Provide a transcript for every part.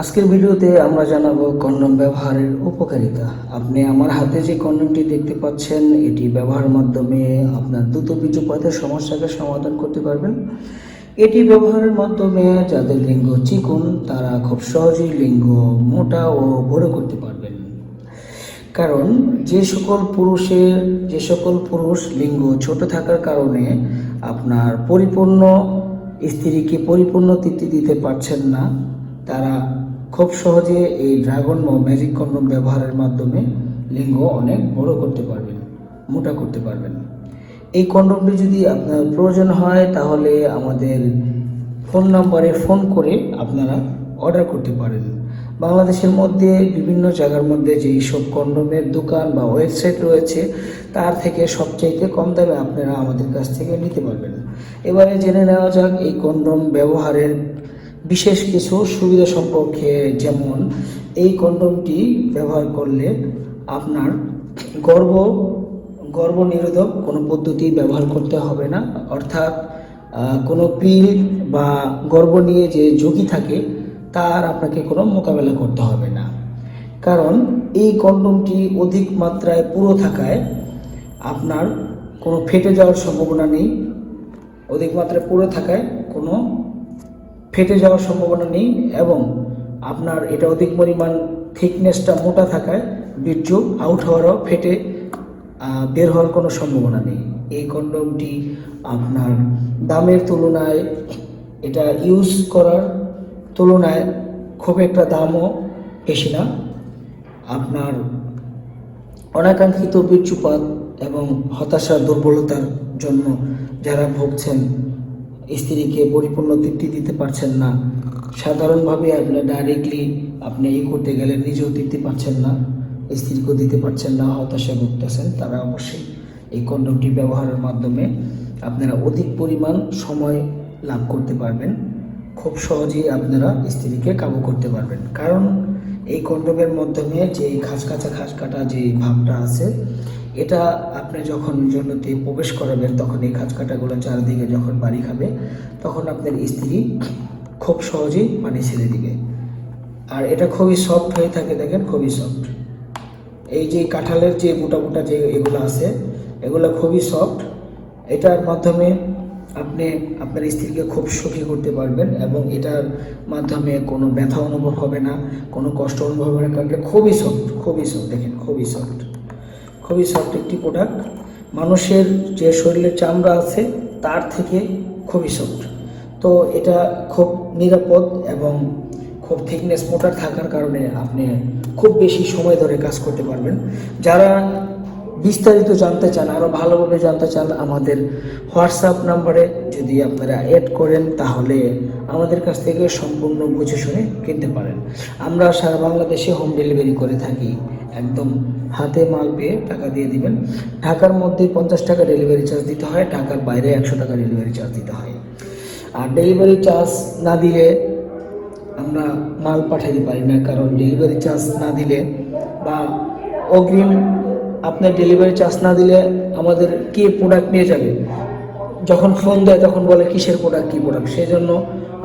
আজকের ভিডিওতে আমরা জানাব কন্ডম ব্যবহারের উপকারিতা। আপনি আমার হাতে যে কন্ডমটি দেখতে পাচ্ছেন, এটি ব্যবহারের মাধ্যমে আপনার দ্রুত বীর্যপাতের সমস্যাকে সমাধান করতে পারবেন। এটি ব্যবহারের মাধ্যমে যাদের লিঙ্গ চিকুন, তারা খুব সহজেই লিঙ্গ মোটা ও বড় করতে পারবেন। কারণ যে সকল পুরুষের যে সকল পুরুষ লিঙ্গ ছোট থাকার কারণে আপনার পরিপূর্ণ স্ত্রীকে পরিপূর্ণ তৃপ্তি দিতে পারছেন না তারা খুব সহজে এই ড্রাগন ও ম্যাজিক কন্ডম ব্যবহারের মাধ্যমে লিঙ্গ অনেক বড় করতে পারবেন, মোটা করতে পারবেন। এই কন্ডমটি যদি আপনার প্রয়োজন হয়, তাহলে আমাদের ফোন নাম্বারে ফোন করে আপনারা অর্ডার করতে পারেন। বাংলাদেশের মধ্যে বিভিন্ন জায়গার মধ্যে যেই সব কন্ডোমের দোকান বা ওয়েবসাইট রয়েছে, তার থেকে সবচাইতে কম দামে আপনারা আমাদের কাছ থেকে নিতে পারবেন। এবারে জেনে নেওয়া যাক এই কন্ডোম ব্যবহারের বিশেষ কিছু সুবিধা সম্পর্কে যেমন এই কন্ডোমটি ব্যবহার করলে আপনার গর্ব গর্ভ নিরোধক কোনো পদ্ধতি ব্যবহার করতে হবে না। অর্থাৎ কোনো পিল বা গর্ব নিয়ে যে ঝুঁকি থাকে, তার আপনাকে কোনো মোকাবেলা করতে হবে না। কারণ এই কন্ডমটি অধিক মাত্রায় পুরো থাকায় আপনার কোনো ফেটে যাওয়ার সম্ভাবনা নেই। অধিক মাত্রায় পুরো থাকায় কোনো ফেটে যাওয়ার সম্ভাবনা নেই এবং আপনার এটা অধিক পরিমাণ থিকনেসটা মোটা থাকায় বীর্য আউট হওয়ারও ফেটে বের হওয়ার কোনো সম্ভাবনা নেই। এই কন্ডমটি আপনার দামের তুলনায় এটা ইউজ করার তুলনায় খুব একটা দামও বেশি না। আপনার অনাকাঙ্ক্ষিত বীর্যপাত এবং হতাশা, দুর্বলতার জন্য যারা ভুগছেন স্ত্রীকে পরিপূর্ণ তৃপ্তি দিতে পারছেন না। সাধারণভাবে আপনি ডাইরেক্টলি আপনি ই করতে গেলে নিজেও তৃপ্তি পাচ্ছেন না, স্ত্রীকেও দিতে পারছেন না হতাশা ভুগতেছেন। তারা অবশ্যই এই কন্ডমটি ব্যবহারের মাধ্যমে আপনারা অধিক পরিমাণ সময় লাভ করতে পারবেন। খুব সহজেই আপনারা স্ত্রীকে কাবু করতে পারবেন। কারণ এই কন্ডমের মাধ্যমে যে খাস কাটা খাস কাটা যে ভাবটা আছে, এটা আপনি যখন জন্যতে প্রবেশ করাবেন, তখন এই খাঁজ কাটাগুলো চারিদিকে যখন বাড়ি খাবে, তখন আপনার স্ত্রী খুব সহজেই পানি ছেড়ে দিবে। আর এটা খুবই সফট হয়ে থাকে দেখেন, খুবই সফট এই যে কাঁঠালের যে মোটা মোটা যে এগুলো আছে, এগুলো খুবই সফট এটার মাধ্যমে আপনি আপনার স্ত্রীকে খুব সুখী করতে পারবেন এবং এটার মাধ্যমে কোনো ব্যথা অনুভব হবে না, কোনো কষ্ট অনুভব হবে না, কারণ খুবই সফট খুবই সফট দেখেন, খুবই সফট খুবই সফট একটি প্রোডাক্ট মানুষের যে শরীরের চামড়া আছে, তার থেকে খুবই সফট তো এটা খুব নিরাপদ এবং খুব থিকনেস মোটার থাকার কারণে আপনি খুব বেশি সময় ধরে কাজ করতে পারবেন। যারা বিস্তারিত জানতে চান আরও ভালোভাবে জানতে চান, আমাদের হোয়াটসঅ্যাপ নাম্বারে যদি আপনারা অ্যাড করেন, তাহলে আমাদের কাছ থেকে সম্পূর্ণ বুঝে শুনে কিনতে পারেন। আমরা সারা বাংলাদেশে হোম ডেলিভারি করে থাকি। একদম হাতে মাল পেয়ে টাকা দিয়ে দিবেন। ঢাকার মধ্যে পঞ্চাশ টাকা ডেলিভারি চার্জ দিতে হয়, ঢাকার বাইরে একশো টাকা ডেলিভারি চার্জ দিতে হয়। আর ডেলিভারি চার্জ না দিলে আমরা মাল পাঠাতে পারি না, কারণ ডেলিভারি চার্জ না দিলে বা অগ্রিম আপনার ডেলিভারি চার্জ না দিলে আমাদের কে প্রোডাক্ট নিয়ে যাবে? যখন ফোন দেয়, তখন বলে কিসের প্রোডাক্ট কী প্রোডাক্ট সেই জন্য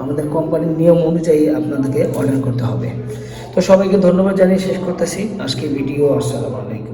আমাদের কোম্পানির নিয়ম অনুযায়ী আপনাদেরকে অর্ডার করতে হবে। তো সবাইকে ধন্যবাদ জানিয়ে শেষ করতেছি। আজকে ভিডিও আসসালামু আলাইকুম।